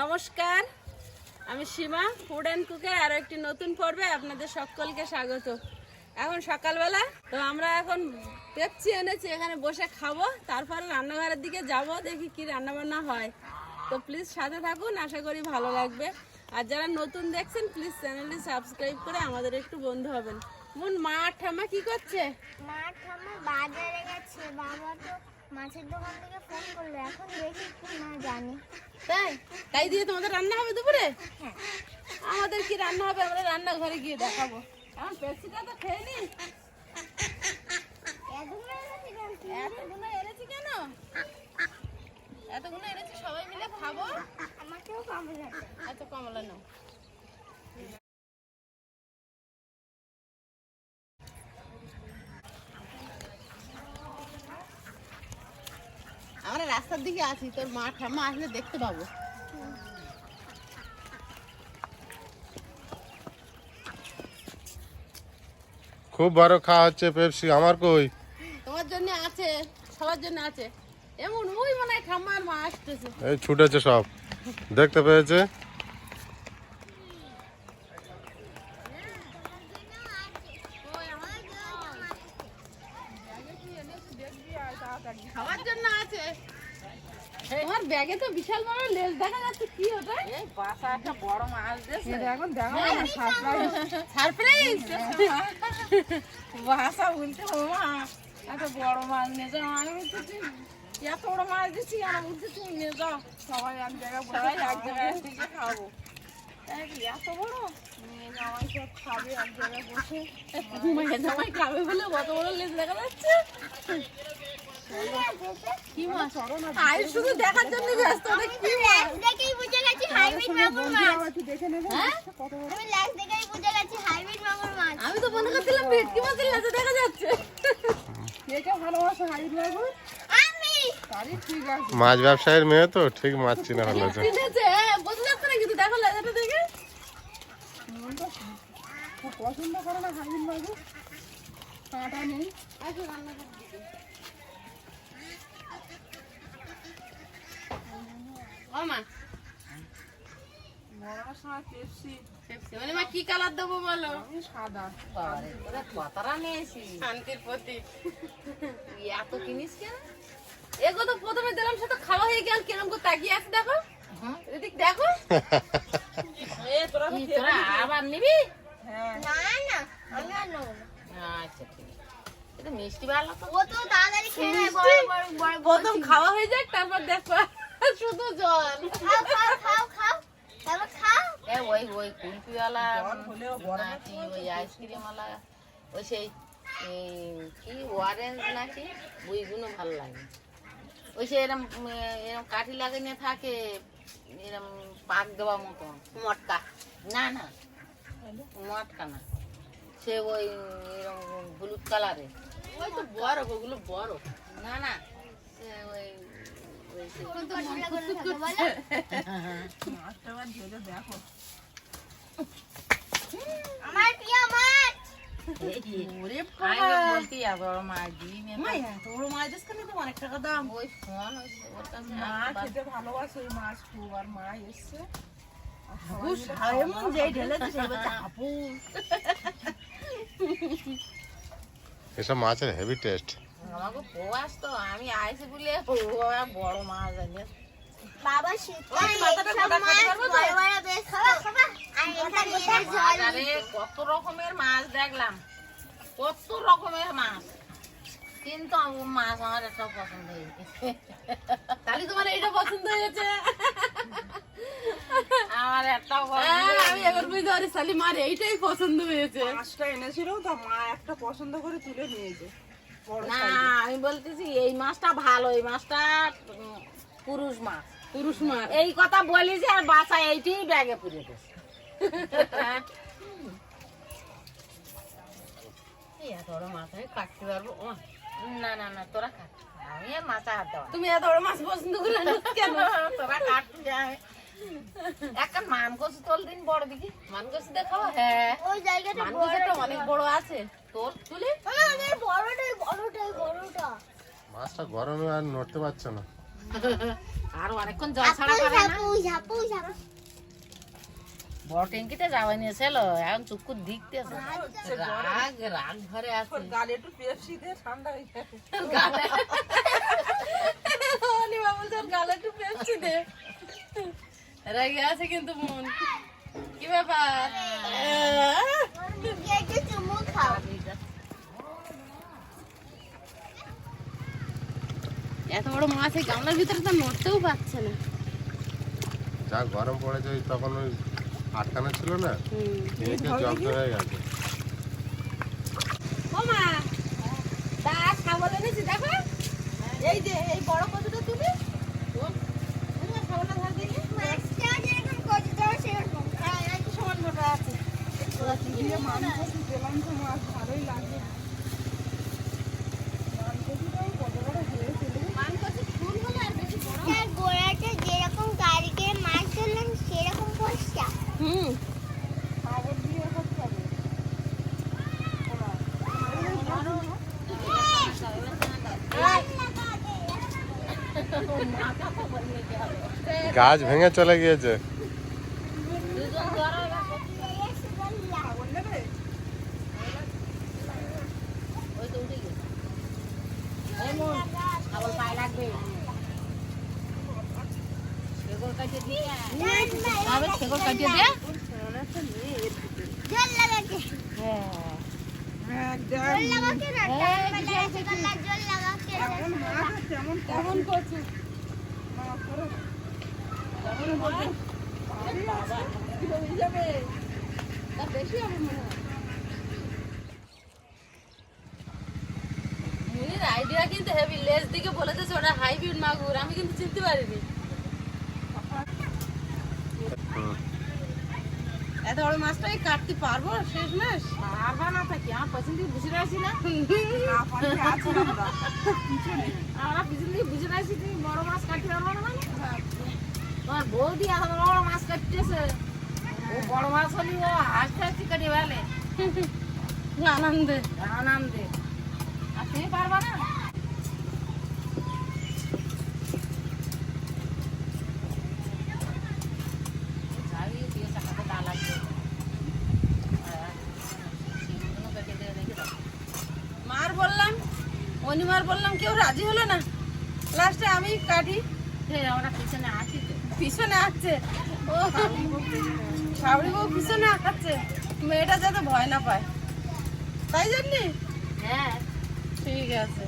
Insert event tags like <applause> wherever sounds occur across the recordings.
নমস্কার, আমি সীমা food and কুকে আরও একটি নতুন পর্বে আপনাদের সকলকে স্বাগত। এখন সকালবেলা, তো আমরা এখন পেপসি এনেছি, এখানে বসে খাব, তারপরে রান্নাঘরের দিকে যাব, দেখি কি রান্না বান্না হয়। তো প্লিজ সাথে থাকুন, আশা করি ভালো লাগবে। আর যারা নতুন দেখছেন প্লিজ চ্যানেলটি সাবস্ক্রাইব করে আমাদের একটু বন্ধু হবেন। মন, মা আর ঠাম্মা কি করছে? ঠাম্মা গেছে মাছের দোকান থেকে ফোন করল, এখন দেখি কি না জানি। তাই? তাই দিয়ে তোমাদের রান্না হবে দুপুরে? হ্যাঁ আমাদের কি রান্না হবে? আমরা রান্নাঘরে গিয়ে দেখাবো। কারণ পেপসিটা তো খেয়ে নি। এতগুলো এনেছি কেন? এতগুলো এনেছি সবাই মিলে খাব। আমাকেও কমলা আচ্ছা কমলা নাও। আমরা রাস্তার দিকে আছি তোর মা ঠাম্মা আসলে দেখতে পাবো। খুব বড় খাওয়া হচ্ছে পেপসি আমার কই? তোমার জন্য আছে সবার জন্য আছে। এমন ওই মনে হয় ঠাম্মা আর মা আসতেছে। এই ছুটেছে সব। দেখতে পেয়েছে? খাওয়ার জন্য আছে। তোমার ব্যাগে তো বিশাল বড় লেজ দেখা যাচ্ছে কি ওটা? এই বাসা একটা বড় মাছ দিয়েছে। এখন দেখো সারপ্রাইজ বাসা বলতে ও মা। এত বড় মাছ নিয়ে যাও আমি বলছি এত বড় মাছ দিচ্ছি আর বলছি তুমি নিয়ে যাও সবাই এক জায়গায় সবাই এক জায়গায় থেকে খাব। এত বড়? নিয়ে যাও সব খাবে এক জায়গায় বসে। মায়ের জামাই খাবে বলে কত বড় লেজ দেখা যাচ্ছে? কি মাছ? আর শুধু দেখার জন্য ব্যস্ত ওটা কি মাছ? দেখেই বুঝে গেছি হাইব্রিড মাগুর মাছ। হ্যাঁ? আমি লাস্ট দেখেই বুঝে গেছি হাইব্রিড মাগুর মাছ। আমি তো মনে করছিলাম ভেটকি মাছের লেজ দেখা যাচ্ছে। আমি! মাছ ব্যবসায়ীর মেয়ে তো ঠিক মাছ চিনা হলো হ্যাঁ যাচ্ছে না কিন্তু দেখো লেজাটা দেখে। আসো রান্না করে সময় পেপসি পেপসি মানে মা কি কালার দেবো বলো? সাদা। বাবারে নিয়েছি। শান্তির প্রতীক। এত কিনিস কেন? এগো তো প্রথমে দিলাম সে তো খাওয়া হয়ে গেল কিরম করে তাকিয়ে আছে দেখো। এদিক দেখো। তোরা আবার নিবি? হ্যাঁ। না না আমি আর নেব আচ্ছা ঠিক আছে। এটা মিষ্টি ভালো তো। ও তো তাড়াতাড়ি খেয়ে নেয় বড় বড় বড় বড় প্রথম খাওয়া হয়ে যাক তারপর দেখো। শুধু জল। খাও খাও খাও খাও। তারপর খাও। এ ওই ওই কুলপিওয়ালা ওই আইসক্রিমওয়ালা ওই সেই কি অরেঞ্জ নাকি ওইগুলো ভালো লাগে। ওই সে এরম এরম কাঠি লাগানো থাকে এরম পাক দেওয়া মতো মটকা। না না মটকা না। সে ওই এরম হলুদ কালারের। ওই তো বড় ওগুলো বড় না না সে ওই আমার অনেক টাকা দাম ওই ফোন ভালোবাসে ওই মাছ খুব আর মা এসছে এমন যে আপু এসব মাছের হেভি টেস্ট আমাকে পোয়াস তো আমি আইসি বলে বড় মাছ বাবা বাজারে কত রকমের মাছ দেখলাম। কত রকমের মাছ। কিন্তু আমার মাছ আমার একটা পছন্দ হয়েছে তাহলে তোমার এইটা পছন্দ হয়েছে। আমার একটা হ্যাঁ, আমি এবার বুঝতে পারি মার এইটাই পছন্দ হয়েছে। মাছটা এনেছিল তো মা একটা পছন্দ করে তুলে নিয়েছে। না আমি বলতেছি এই মাছটা ভালো এই মাছটা পুরুষ মাছ। পুরুষ মার এই কথা বলিস আর বাসা এইটাই ব্যাগে পুরে মাছ পারব? না না না তোরা কাট। আমি মাছা হাত দেওয়া তুমি এত বড় মাছ পছন্দ করলে কেন? তোরা কাটতে আমি একটা মান কষু তোল দিন বড় দিকে। মান কষি দেখাবো হ্যাঁ। ওই জায়গাটা মান অনেক বড় আছে। তোর তুলি আমাদের বড়টাই বড়টাই বড়টা। মাছটা গরমে আর নড়তে পারছে না। আর অনেকক্ষণ জল ছাড়া পারে না। ঝাপু ঝাপু ঝাপু বড় ট্যাঙ্কিতে যাওয়া নিয়েছিল এখন চুক্কুর দিকতেছে রাগ রাগ ঘরে আছে। গালে একটু পেপসি দে ঠান্ডা হয়ে যাবে। গালে অনিমা বলছে গালে একটু পেপসি দে। রেগে আছে কিন্তু মন। কি ব্যাপার? এত বড় মাছ এই গামলার ভিতরে তো নড়তেও পারছে না। যা গরম পড়েছে ওই তখন ওই আটকানো ছিল না এদিকে জব্দ হয়ে গেছে। ও মা দা খাবার এনেছি দেখো। এই যে এই বড় কতটা তুলি খাবারটা ধর দেখি মাছটা যেরকম করতে দাও সেরকম হ্যাঁ একটু সমান মোটা আছে দিয়ে মাংস পেলাম তো মাছ ভালোই লাগে মাংসটাও কত বড় হয়েছিল মান করছে ফুল হলে আর বেশি বড় তার গোড়াটা যেরকম কালকে মাছ ধরলাম সেরকম পয়সা হুম খাবার দিয়ে করতে হবে গাছ ভেঙে চলে গিয়েছে খাবার নেবে ওই তো উঠে গেছে এই মন আবার পায়ে লাগবে শেকড় কাটিয়ে দিয়ে তবে শেকড় কাটিয়ে দিয়ে জল লাগাতে হ্যাঁ দেখ জল লাগাতে না টান মেলে আছে গলা জল লাগাতে এখন মাছ তেমন কেমন করছে মাছ করে হয়ে যাবে তার আইডিয়া কিন্তু হেভি লেজ দিকে বলেছে ওটা হাইব্রিড মাগুর। আমি কিন্তু চিনতে পারিনি। এত বড় মাছটাই কাটতে পারব শেষ মাস পারবা না থাকি আমার পেছন দিকে বুঝে রাখছি না? আমরা। পিছন। দিকে বুঝে রাখছি তুমি বড় মাছ কাটতে পারব না মানে? তোমার বৌদি এত বড় মাছ কাটতেছে। ও বড় মাছ হলি ও হাসতে হাসতে কাটিয়ে বেলে আনন্দে আনন্দে আর তুমি পারবা না ঝাড়িয়ে দিয়ে চাকাতে ডা লাগবে আর শিমগুলো কেটে দিয়ে রেখে দাও মার বললাম অনিমার রাজি হলো না? লাস্টে আমি কাটি। আমরা পিছনে আসি পিছনে আসছে ও বউ পিছনে আঁকাচ্ছে মেয়েটা যাতে ভয় না পায়। তাই জানি হ্যাঁ। ঠিক আছে।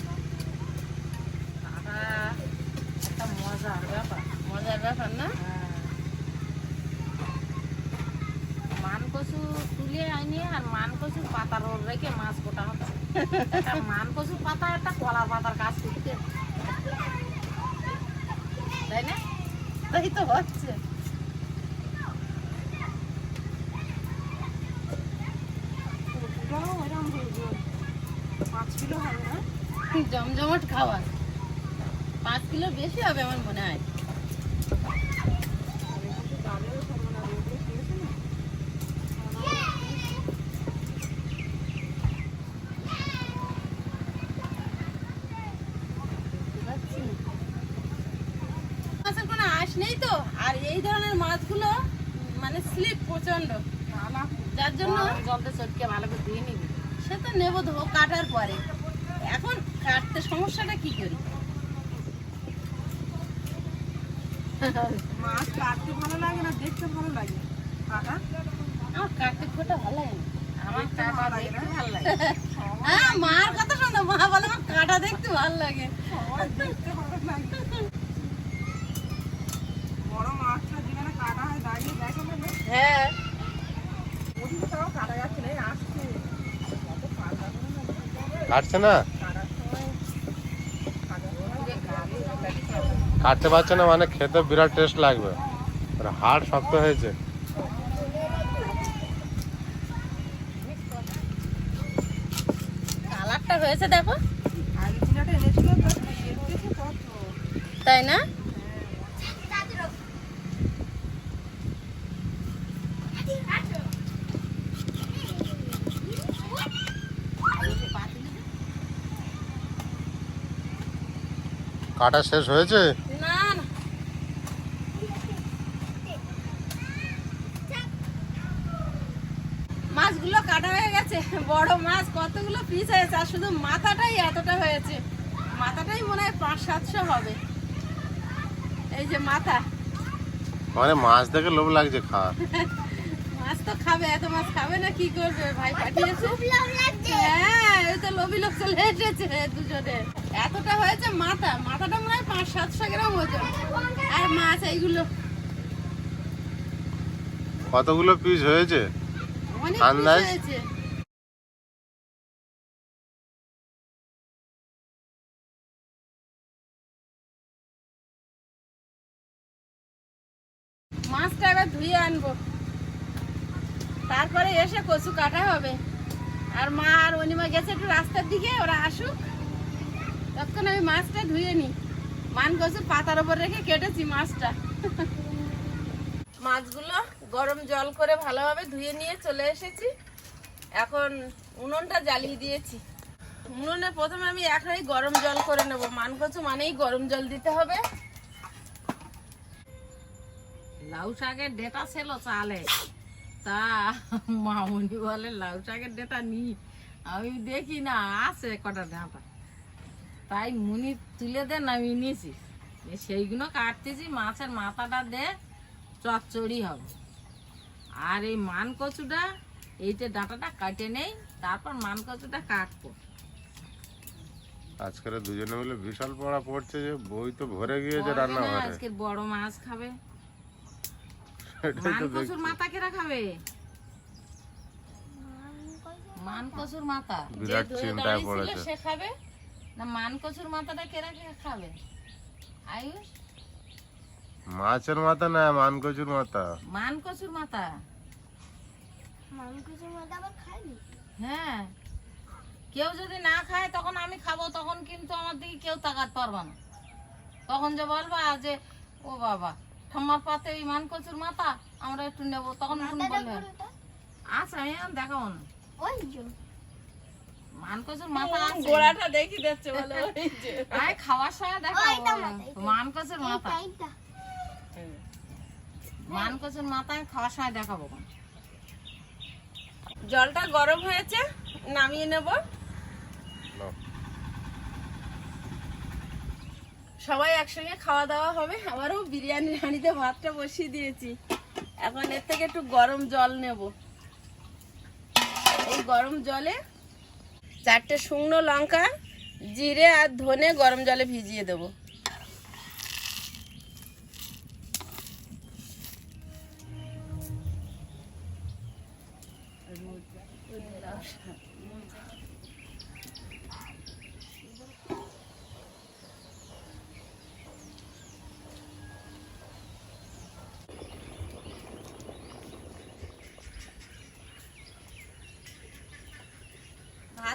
কাটা মজার ব্যাপার। মজার ব্যাপার না? মান কচু তুলে আনি আর মান কচুর পাতার ওর রেখে মাছ গোটা হচ্ছে একটা মান কচুর পাতা, একটা কলা পাতার কাজ করতে তাই না? তাই তো হচ্ছে। পাঁচ কিলো হবে না? জমজমাট খাবার পাঁচ কিলো বেশি হবে আমার মনে হয় গালেও খাব না ওগুলো খেয়েছে না মাছের কোনো আঁশ নেই তো আর এই ধরনের মাছগুলো মানে স্লিপ প্রচণ্ড যার জন্য জলতে চটকে ভালো করে দিয়ে নিবি। সে তো নেব ধো কাটার পরে। এখন কাটতে সমস্যাটা কি করি? মাছ কাটতে ভালো লাগে না দেখতে ভালো লাগে? কাটা? আমার কাটতে খোটা ভালো লাগে আমার কাটা দেখতে ভালো লাগে। হ্যাঁ মার কথা শোনো মা বলে আমার কাটা দেখতে ভালো লাগে। দেখতে ভালো লাগে। না কাটছে না? কাটতে পারছে না মানে খেতে বিরাট টেস্ট লাগবে। আর হাড় শক্ত হয়েছে। কালারটা হয়েছে দেখো। তাই না? কাটা শেষ হয়েছে? মাছগুলো কাটা হয়ে গেছে। বড় মাছ কতগুলো আর পাঁচ সাতশো হবে। এই যে মাথা। মানে মাছ দেখে লোভ লাগছে মাছ তো খাবে এত মাছ খাবে না কি করবে? ভাই হ্যাঁ তো লোভী দুজনে। এতটা হয়েছে মাথা মাথাটা মনে হয় পাঁচ সাতশো গ্রাম ওজন। আর মাছ এইগুলো। কতগুলো পিস হয়েছে? আন্দাজ? মাছটা এবার ধুয়ে আনব। তারপরে এসে কচু কাটা হবে। আর মা আর অনিমা গেছে একটু রাস্তার দিকে ওরা আসুক। তখন আমি মাছটা ধুয়ে নিই। মান কচু পাতার উপর রেখে কেটেছি মাছটা। মাছগুলো গরম জল করে ভালোভাবে ধুয়ে নিয়ে চলে এসেছি। এখন উনুনটা জ্বালিয়ে দিয়েছি। উনুনে প্রথমে আমি একাই গরম জল করে নেব। মান কচু মানেই গরম জল দিতে হবে। লাউ শাকের ডেটা ছিল চালে। তা মামুনি বলে, লাউ শাকের ডেটা নি। আমি দেখি না, আছে কটা ডাঁটা। তাই মুনি তুলে দেন আমি নিয়েছি। সেইগুলো কাটতেছি মাছের মাথাটা দে চচ্চড়ি হবে। আর এই মান কচুটা এইটা ডাঁটাটা কাটে নেই তারপর মান কচুটা কাটবো। আজকের দুজনে মিলে বিশাল পড়া পড়ছে যে বই তো ভরে গিয়েছে রান্না ঘরে আজকে বড় মাছ খাবে। মান কচুর মাথা কেরা খাবে? মান কচুর মাথা। যে বিরাট চিন্তায় পড়েছে। সে খাবে? না মান কচুর মাথাটা কেরা খাবে? আয়ুষ? মাছের মাথা না মান কচুর মাথা। মান কচুর মাথা? মাম কিছু মধ্যে আবার খাইনি হ্যাঁ। কেউ যদি না খায় তখন আমি খাব তখন কিন্তু আমার দিকে কেউ তাকাতে পারবে না। তখন যে বলবা যে ও বাবা ঠাম্মার পাতে ওই মান কচুর মাথা আমরা একটু নেব। তখন বলবে আচ্ছা আমি আর দেখাবো না। ওই মাথা আছে। গোড়াটা দেখি দিচ্ছে বলো ওই যে। আয় খাওয়ার সময় মাথা, মাথা খাওয়ার সময় দেখাবো। জলটা গরম হয়েছে নামিয়ে নেব। সবাই একসঙ্গে খাওয়া দাওয়া হবে। আমারও বিরিয়ানি হাঁড়িতে ভাতটা বসিয়ে দিয়েছি। এখন এর থেকে একটু গরম জল নেব। এই গরম জলে চারটে শুকনো লঙ্কা জিরে আর ধনে গরম জলে ভিজিয়ে দেবো।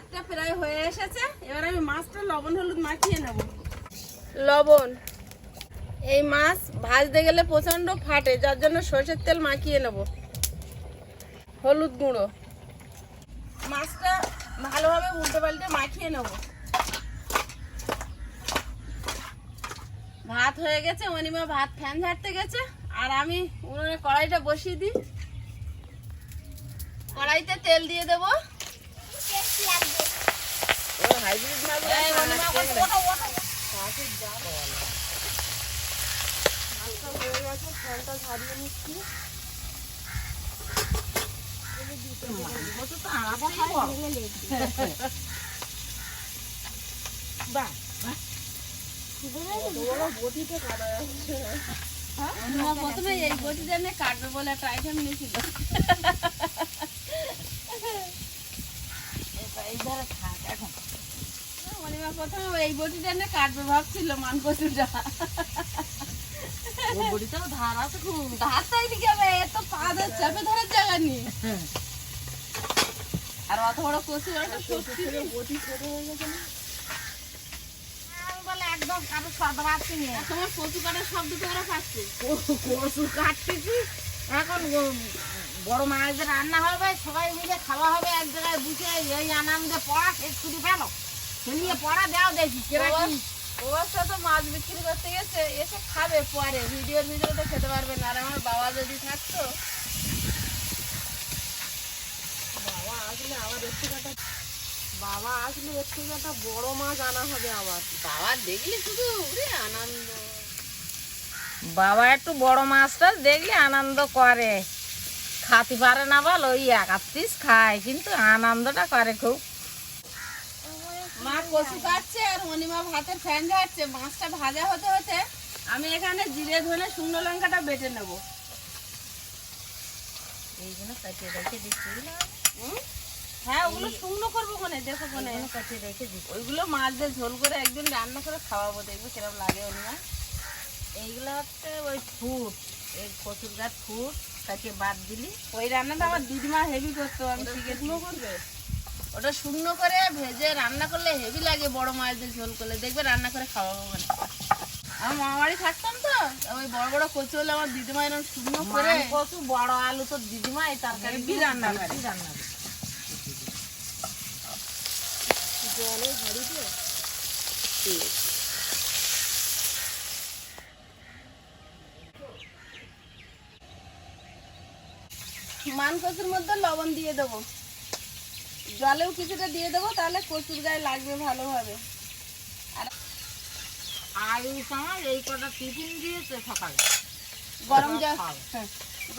ভাতটা প্রায় হয়ে এসেছে। এবার আমি মাছটা লবণ, হলুদ মাখিয়ে নেব। লবণ। এই মাছ ভাজতে গেলে প্রচণ্ড ফাটে, যার জন্য সর্ষের তেল মাখিয়ে নেব। হলুদ গুঁড়ো। মাছটা ভালোভাবে উল্টে পাল্টে মাখিয়ে নেব। ভাত হয়ে গেছে, অনিমা ভাত ফ্যান ঝাড়তে গেছে। আর আমি উনুনে কড়াইটা বসিয়ে দিই। কড়াইতে তেল দিয়ে দেবো টেস্ট লাগবে হাইব্রিড মাছ এই অনিমা বলছে, ওঠো, ওঠো। কচু তো আলাদা খাব। বাহ, প্রথমে এই বটিটা নিয়ে কাটবে বলে একটা আইটেম নিয়েছিল এই থাক এখন। প্রথমে এই বটিটা নিয়ে কাটবে ভাবছিল মান কচুটা ওর বড়িতেও ধার আছে খুব। ধারটা এদিকে হবে এত পা ধরে চাপে ধরার জায়গা নেই আর অত বড় কচু একটা সত্যি আমি বলে একদম কারও স্বাদ পাচ্ছি না। তোমার কচু কাটার শব্দ তো ওরা পাচ্ছে কচু কাটতেছি এখন বড় মাছের রান্না হবে সবাই মিলে খাওয়া হবে এক জায়গায় বুঝে এই আনন্দে পড়া শেষ করে ফেল নিয়ে পড়া দাও দেখি অবস্থা তো মাছ বিক্রি করতে গেছে এসে খাবে পরে। ভিডিওর ভিডিওতে খেতে পারবে না আর আমার বাবা যদি থাকতো। বাবা আসলে আবার একটা বাবা আসলে থেকে একটা বড় মাছ আনা হবে আবার। বাবা দেখলি শুধু ওরে আনন্দ। বাবা একটু বড় মাছটা দেখলে আনন্দ করে। খাতে পারে না বল ওই এক আধ পিস খায় কিন্তু আনন্দটা করে খুব। মা কচু কাটছে আর অনিমা ভাতের ফ্যান ঝাড়ছে মাছটা ভাজা হতে হতে আমি এখানে জিরে ধনে শুকনো লঙ্কাটা বেটে নেব। এইগুলো কাটিয়ে রেখে দিচ্ছি। হ্যাঁ ওগুলো শুকনো করব কোনে? দেখো কোনে। কাটিয়ে রেখে দিচ্ছি। ওইগুলো মাছ দিয়ে ঝোল করে একদিন রান্না করে খাওয়াবো দেখব কিরম লাগে অনিমা এইগুলো হচ্ছে ওই ফুট এই কচুর গাছ ফুট কাটিয়ে বাদ দিলি। ওই রান্নাটা আমার দিদিমা হেভি করতো আমি শিখেছি। করবে? ওটা শুকনো করে ভেজে রান্না করলে হেভি লাগে বড় মাছ দিয়ে ঝোল করলে দেখবে রান্না করে খাওয়াবো মানে আমার মামা বাড়ি থাকতাম তো ওই বড় বড় কচু হলে আমার দিদিমা এরকম শুকনো করে কচু বড় আলু তো দিদিমা এই তরকারি হেভি রান্না করে। রান্না। মান কচুর মধ্যে লবণ দিয়ে দেবো জলেও কিছুটা দিয়ে দেবো তাহলে কচুর গায়ে লাগবে ভালোভাবে। আলু সময় এই কটা টিফিন দিয়েছে সকালে। গরম জল। হ্যাঁ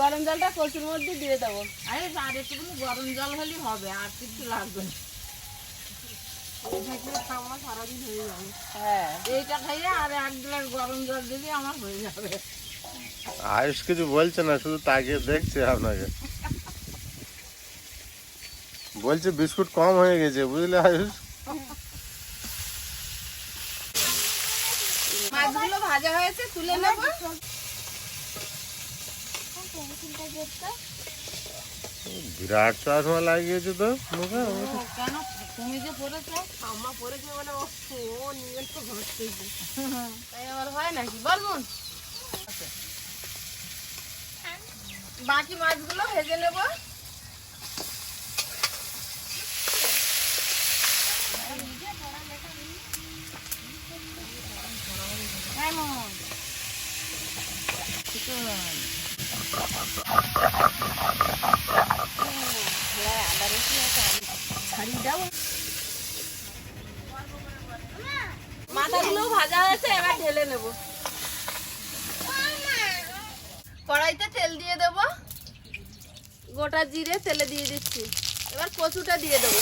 গরম জলটা কচুর মধ্যে দিয়ে দেবো। আরে আর একটুখানি গরম জল হলে হবে আর কিছু লাগবে না। সারাদিন হয়ে যাবে। হ্যাঁ। এইটা খাইয়ে আর এক গ্লাস গরম জল দিলে আমার হয়ে যাবে। আয়ুষ কিছু বলছে না শুধু তাকিয়ে দেখছে আপনাকে। বলছে বিস্কুট কম হয়ে গেছে বুঝলে আয়ুষ? মাছগুলো ভাজা হয়েছে তুলে নেব। বিরাট চশমা লাগিয়েছে তো মুখে কেন? তুমি যে পড়েছো? আম্মা পড়েছে মানে ও ও নিয়ে তো ঘষতেছে তাই আবার হয় নাকি? বল বোন। বাকি মাছগুলো ভেজে নেব। কেমন মাথাগুলো ভাজা হয়েছে, এবার ঢেলে নেব। কড়াইতে তেল দিয়ে দেব। গোটা জিরে তেলে দিয়ে দিচ্ছি। এবার কচুটা দিয়ে দেবো।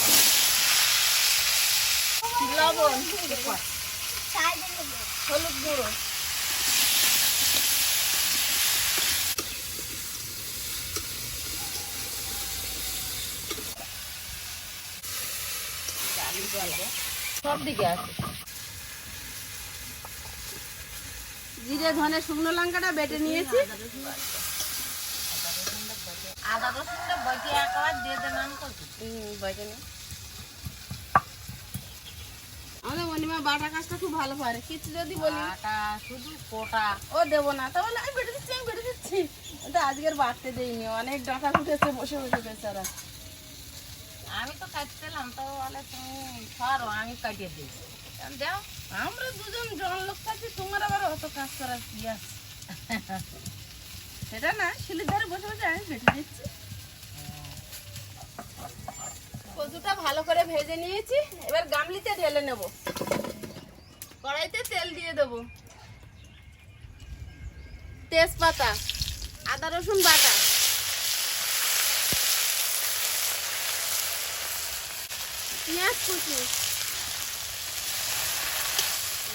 লবণ। হলুদ গুঁড়ো। সব দিকে আছে। জিরে ধনে শুকনো লঙ্কাটা বেটে নিয়েছি। আদা রসুনটা বইকে একবার দিয়ে দেবেন আমাদের মনিমা বাটা কাজটা খুব ভালো পারে কিছু যদি বলি। আটা শুধু কোটা। ও দেবো না। তাহলে আমি বেটে দিচ্ছি আমি বেটে দিচ্ছি। ওটা আজকের বাড়তে দেইনি। অনেক ডাকা উঠেছে বসে বসে বেচারা আমি তো কাটছিলাম তো বলে তুমি ছাড়ো আমি কাটিয়ে দিই। দাও আমরা দুজন জন লোক থাকি তোমার আবার অত কাজ করার কি আছে? সেটা না শিলির ধারে বসে বসে আমি বেটে দিচ্ছি। কচুটা ভালো করে ভেজে নিয়েছি। এবার গামলিতে ঢেলে নেব। কড়াইতে তেল দিয়ে দেব। তেজপাতা, আদা রসুন বাটা। পেঁয়াজ কুচি।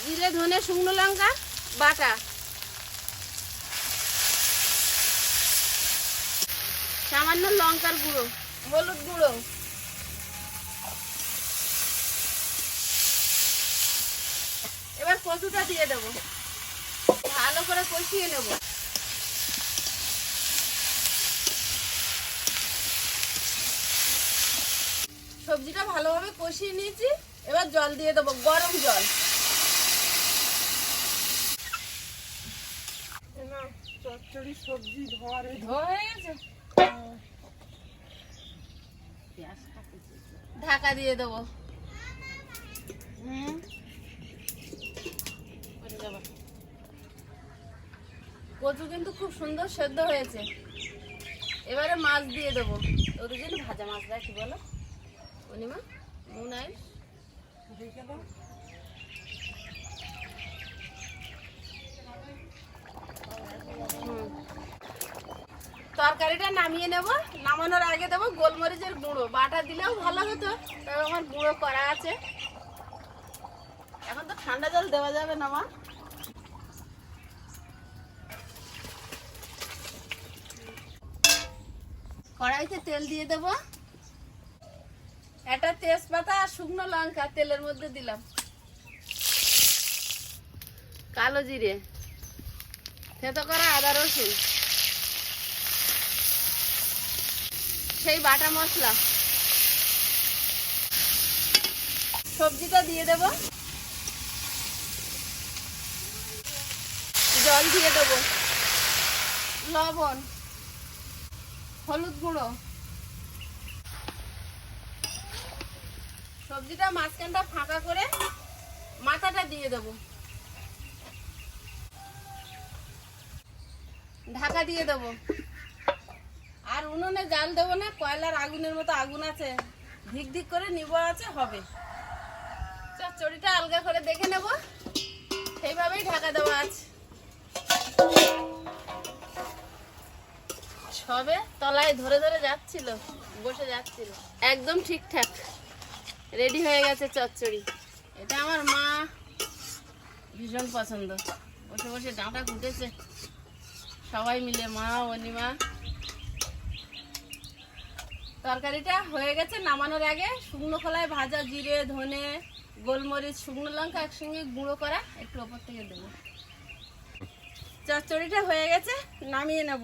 জিরে, ধনে, শুকনো লঙ্কা, বাটা। সামান্য লঙ্কার গুঁড়ো, হলুদ গুঁড়ো। কচুটা দিয়ে দেবো। ভালো করে কষিয়ে নেব। সবজিটা ভালোভাবে কষিয়ে নিয়েছি। এবার জল দিয়ে দেবো গরম জল। চচ্চড়ি সবজি ধরে ঢাকা দিয়ে দেবো। হুম ওরে বাবা। কচু কিন্তু খুব সুন্দর সেদ্ধ হয়েছে। এবারে মাছ দিয়ে দেবো। ওদের জন্য ভাজা মাছ রাখি বলো? অনিমা মুনাই তরকারিটা নামিয়ে নেব। নামানোর আগে দেবো গোলমরিচের গুঁড়ো। বাটা দিলেও ভালো হতো, তবে আমার গুঁড়ো করা আছে। এখন তো ঠান্ডা জল দেওয়া যাবে না মা। তেল দিয়ে দেব। একটা তেজপাতা আর শুকনো লঙ্কা তেলের মধ্যে দিলাম। কালো জিরে, থেতো করা আদা রসুন। সেই বাটা মশলা। সবজিটা দিয়ে দেব। জল দিয়ে দেব। লবণ, হলুদ গুঁড়ো। সবজিটা মাঝখানটা ফাঁকা করে মাথাটা দিয়ে দেব। ঢাকা দিয়ে দেবো। আর উনুনে জাল দেবো না, কয়লার আগুনের মতো আগুন আছে। ধিক ধিক করে নিব আছে, হবে। চড়িটা আলগা করে দেখে নেব। সেইভাবেই ঢাকা দেওয়া আছে। সবে তলায় ধরে ধরে যাচ্ছিল, বসে যাচ্ছিল। একদম ঠিকঠাক। রেডি হয়ে গেছে চচ্চড়ি। এটা আমার মা ভীষণ পছন্দ। বসে বসে ডাঁটা কুটেছে সবাই মিলে মা, অনিমা। তরকারিটা হয়ে গেছে নামানোর আগে। শুকনো খোলায় ভাজা জিরে, ধনে, গোলমরিচ, শুকনো লঙ্কা একসঙ্গে গুঁড়ো করা একটু ওপর থেকে দেবো। চচ্চড়িটা হয়ে গেছে, নামিয়ে নেব।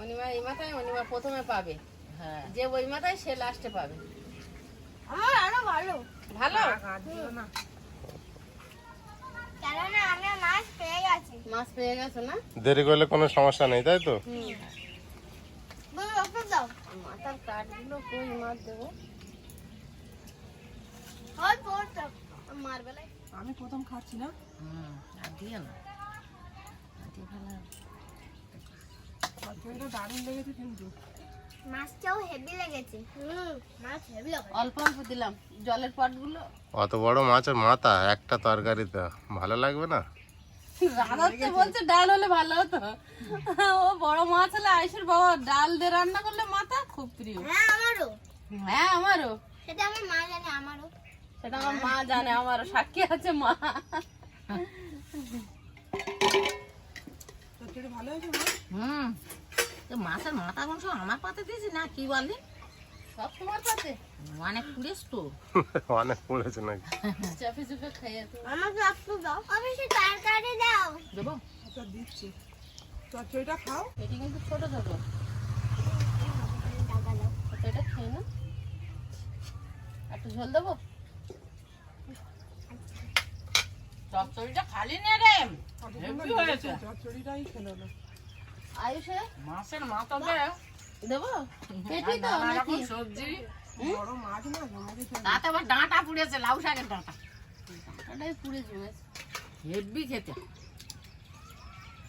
অনিমা এই মাথায় অনিমা প্রথমে পাবে। হ্যাঁ। যে ওই মাথায় সে লাস্টে পাবে। আমার আরও ভালো। ভালো? আর দিও না। কেননা মাছ পেয়ে গেছি। মাছ পেয়ে গেছো না? দেরি করলে কোনো সমস্যা নেই তাই তো? তুমি দাও। মাথার কাঠগুলো কই? মাছ দেবো। আমি প্রথম খাচ্ছি না? হুম আর দিয়ে না। দিয়ে ফেলা চচ্চড়িটা দারুণ লেগেছে কিন্তু মাছটাও হেভি লেগেছে হুম মাছ হেভি লেগেছে। অল্প অল্প দিলাম জলের পটগুলো। অত বড় মাছের মাথা একটা তরকারিতে ভালো লাগবে না? রাধাতে বলছে ডাল হলে ভালো হতো। ও বড় মাছ হলে আইসুর বাবা ডাল দিয়ে রান্না করলে মাথা খুব প্রিয়। হ্যাঁ আমারও। হ্যাঁ আমারও। সেটা আমার মা জানে আমারও। সেটা আমার মা জানে আমারও সাক্ষী আছে মা। চচ্চড়ি ভালো হয়েছে হুম। তো মাছের মাথা মাংস আমার পাতে দিয়েছি না কি বললি? সব তোমার পাতে? অনেক পুড়েছ তো। <laughs> অনেক পড়েছে নাকি? <laughs> চাপে চুপে খাইয়ে তুমি আমাকে একটু দাও। আমি সে তরকারি দাও। দেবো? আচ্ছা দিচ্ছি। চচ্চড়িটা খাও। এটি কিন্তু ছোট ছোট তো এটা খেয়ে না একটু ঝোল দেবো? চচ্চড়িটা খালি নে রে মাছের মাথাতে দেবো? রকম সবজি। বড় মাছ না জমে গেছে তাতে আবার ডাঁটা পুড়েছে লাউ শাকের ডাঁটা। ওটাই পুড়ে হেভি খেতে।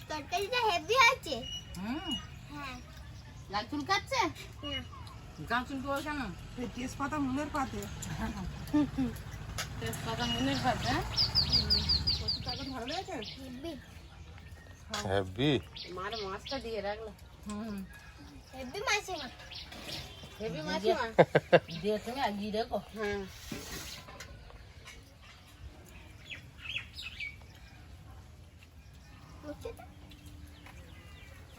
তরকারিটা হেভি আছে হুম। হ্যাঁ। লাল চুল কাটছে? না গাছ কিন্তু কেন তেজপাতা মুনের পাতে। তেজপাতা মনের পাতে হ্যাঁ? ভালো লেগেছে হেভি হ্যাভি মার মাছটা দিয়ে রাখল। হুম। হেভি মাছে হেভি মাছ <laughs> দিয়ে তুমি আগিয়ে দেখো। হ্যাঁ। বুঝছ তো?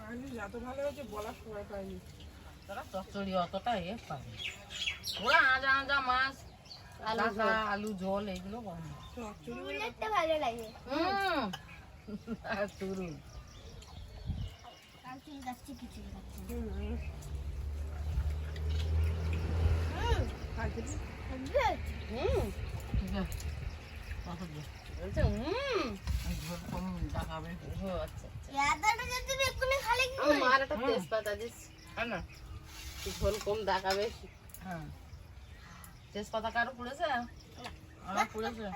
আমি এত ভালো হয়েছে বলার সময় পাইনি। তোরা চচ্চড়ি অতটা এ পাবে। ওরা আজা আজা মাছ আলু আলু আলু ঝোল এগুলো কম চচ্চড়ি ভালো লাগে। হুম। আর তুরুন আর কি কিছু ঝোল কম দেখাবে। হ্যাঁ না ঝোল কম দেখাবে হ্যাঁ তেজপাতা কারও পুড়েছে? আমার পুড়েছে।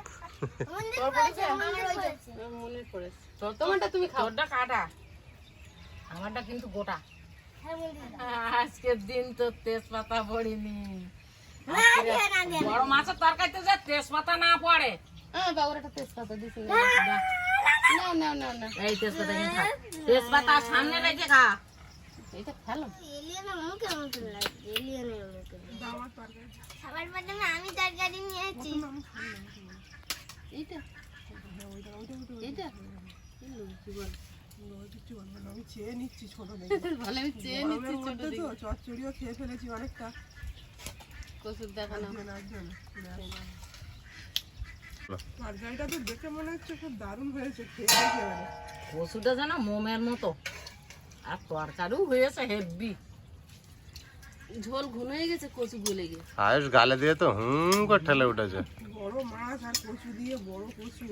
তোর পড়েছে? মনে তোর তোমারটা তুমি খাও। তোরটা কাটা। আমারটা কিন্তু গোটা। হ্যাঁ আজকের দিন তো তেজপাতা পড়িনি। বড় মাছের তরকারিতে যে তেজপাতা না পড়ে। হ্যাঁ বাবুর একটা তেজপাতা দিছি। না না না না এই তেজপাতা খা। তেজপাতা সামনে রেখে খা। এইটা ফেলো। এলিয়েনের মুখের মতন লাগছে এলিয়েনের খাবার পাতে না আমি তরকারি নিয়েছি। এইটা? এইটা? আমি চেয়ে নিচ্ছি ছোট ভালো <laughs> আমি চেয়ে নিচ্ছি ছোট তো চচ্চড়িও খেয়ে ফেলেছি অনেকটা। তরকারিটা তো দেখে মনে হচ্ছে খুব দারুণ হয়েছে খেয়ে দেখি যেন মোমের মতো। আর তরকারিও হয়েছে হেভি। ঝোল ঘন হয়ে গেছে কচু গলে গিয়ে। আয়ুষ গালে দিয়ে তো হুম করে ঠেলে উঠেছে। বড় মাছ আর কচু দিয়ে বড় কচু।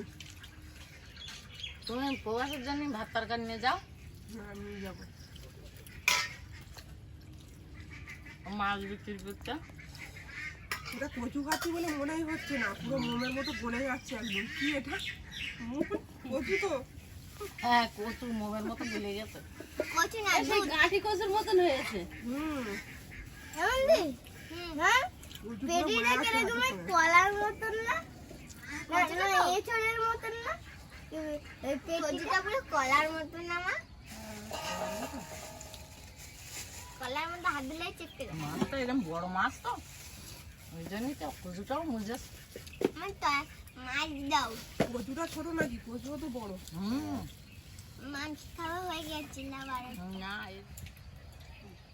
তুমি প্রবাসের জন্য ভাত তরকারি নিয়ে যাও। আমি যাব। মাছ বিক্রি করতে এটা কচু খাচ্ছি বলে মনেই হচ্ছে না পুরো মোমের মতো গলে যাচ্ছে একদম। কি এটা? কচু তো? হ্যাঁ কচু মোমের মতো গলে গেছে। কচু না গাঁঠি কচুর মতন হয়েছে। হুম। কলার মতন না? না না মতন না? পেটিটা পুরো কলার মতন না মা? কলার মধ্যে হাত দিলে চেপতে গেল মাছটা এরকম বড় মাছ তো। ওই জন্যই তো কচুটাও মুজে। মাছ দাও। কচুটা ছোট নাকি? কচুও তো বড়। হুম। মাছ খাওয়া হয়ে গেছে না না এ-